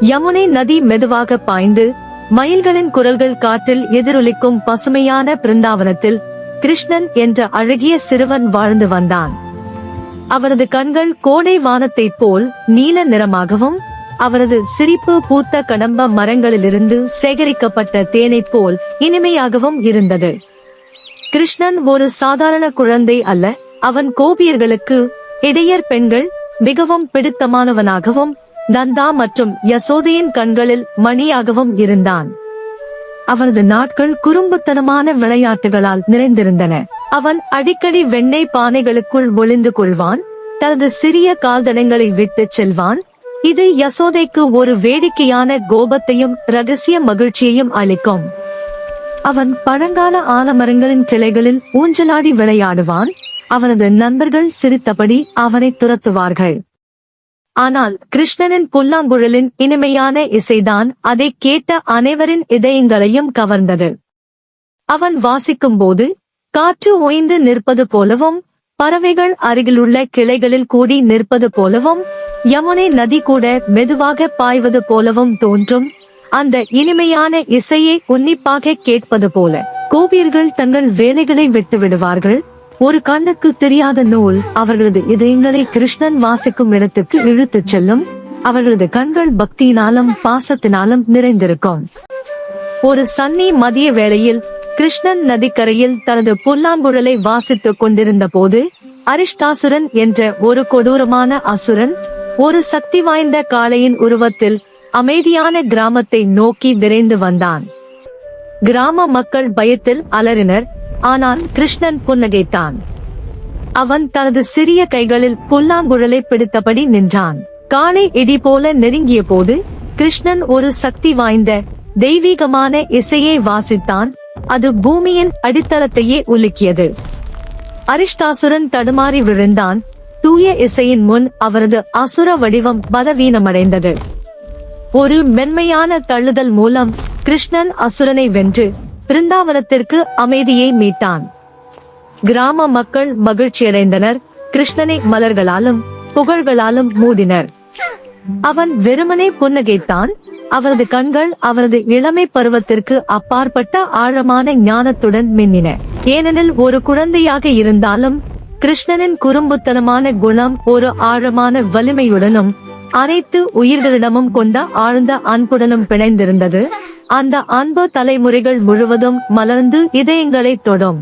யமுனை நதி மெதுவாக பாய்ந்து மயில்களின் குரல்கள் காட்டில் எதிரொலிக்கும் பசுமையான பிருந்தாவனத்தில் கிருஷ்ணன் என்ற அழகிய சிறுவன் வாழ்ந்து வந்தான். அவரது கண்கள் கோடை வானத்தைப் போல் நீல நிறமாகவும் அவரது சிரிப்பு பூத்த கடம்ப மரங்களிலிருந்து சேகரிக்கப்பட்ட தேனைப் போல் இனிமையாகவும் இருந்தது. கிருஷ்ணன் ஒரு சாதாரண குழந்தை அல்ல அவன் கோபியர்களுக்கு இடையர் பெண்கள் மிகவும் பிடித்தமானவனாகவும் நந்தா மற்றும் யசோதையின் கண்களில் மணியாகவும் இருந்தான். அவனது நாட்கள் குறும்புத்தனமான விளையாட்டுகளால் நிறைந்திருந்தன. அவன் அடிக்கடி வெண்ணெய் பானைகளுக்குள் ஒளிந்து கொள்வான் தனது சிறிய கால்தடங்களை விட்டுச் செல்வான். இது யசோதைக்கு ஒரு வேடிக்கையான கோபத்தையும் ரகசிய மகிழ்ச்சியையும் அளிக்கும். அவன் பழங்கால ஆலமரங்களின் கிளைகளில் ஊஞ்சலாடி விளையாடுவான். அவனது நண்பர்கள் சிரித்தபடி அவனை துரத்துவார்கள். ஆனால் கிருஷ்ணனின் புல்லாங்குழலின் இனிமையான இசைதான் அதை கேட்ட அனைவரின் இதயங்களையும் கவர்ந்தது. அவன் வாசிக்கும்போது காற்று ஓய்ந்து நிற்பது போலவும் பறவைகள் அருகிலுள்ள கிளைகளில் கூடி நிற்பது போலவும் யமுனை நதி கூட மெதுவாக பாய்வது போலவும் தோன்றும். அந்த இனிமையான இசையை உன்னிப்பாக கேட்பது போல கோபியர்கள் தங்கள் வேலைகளை விட்டு விடுவார்கள் ஒரு கண்ணுக்கு தெரியாத நூல் அவர்களது இதயங்களை கிருஷ்ணன் வாசிக்கும் இடத்துக்கு இழுத்துச் செல்லும். அவர்களது கண்கள் பக்தியினாலும் பாசத்தினாலும் நிறைந்திருக்கும். ஒரு சன்னி மதிய வேளையில் கிருஷ்ணன் நதிக்கரையில் தனது புல்லாங்குழலை வாசித்துக் கொண்டிருந்த போது அரிஷ்டாசுரன் என்ற ஒரு கொடூரமான அசுரன் ஒரு சக்தி வாய்ந்த காளையின் உருவத்தில் அமைதியான கிராமத்தை நோக்கி விரைந்து வந்தான். கிராம மக்கள் பயத்தில் அலறினர். ஆனால் கிருஷ்ணன் புன்னகைத்தான். அவன் தனது சிறிய கைகளில் புல்லாங்குழலை பிடித்தபடி நின்றான். காளை இடி போல நெருங்கிய போது கிருஷ்ணன் ஒரு சக்தி வாய்ந்த தெய்வீகமான இசையை வாசித்தான். அது பூமியின் அடித்தளத்தையே உலுக்கியது. அரிஷ்டாசுரன் தடுமாறி விழுந்தான். தூய இசையின் முன் அவரது அசுர வடிவம் பலவீனமடைந்தது. ஒரு மென்மையான தள்ளுதல் மூலம் கிருஷ்ணன் அசுரனை வென்று பிருந்தாவனத்திற்கு அமைதியை மீட்டான். கிராம மக்கள் மகிழ்ச்சியடைந்தனர். கிருஷ்ணனை மலர்களாலும் புகழ்களாலும் மூடினர். அவன் வெறுமனே புன்னகைத்தான். அவரது கண்கள் அவரது இளமை பருவத்திற்கு அப்பாற்பட்ட ஆழமான ஞானத்துடன் மின்னின. ஏனெனில் ஒரு குழந்தையாக இருந்தாலும் கிருஷ்ணனின் குறும்புத்தனமான குணம் ஒரு ஆழமான வலிமையுடனும் அனைத்து உயிர்களிடமும் கொண்ட ஆழ்ந்த அன்புடனும் பிணைந்திருந்தது. அந்த அன்பு தலைமுறைகள் முழுவதும் மலர்ந்து இதயங்களை தொடும்.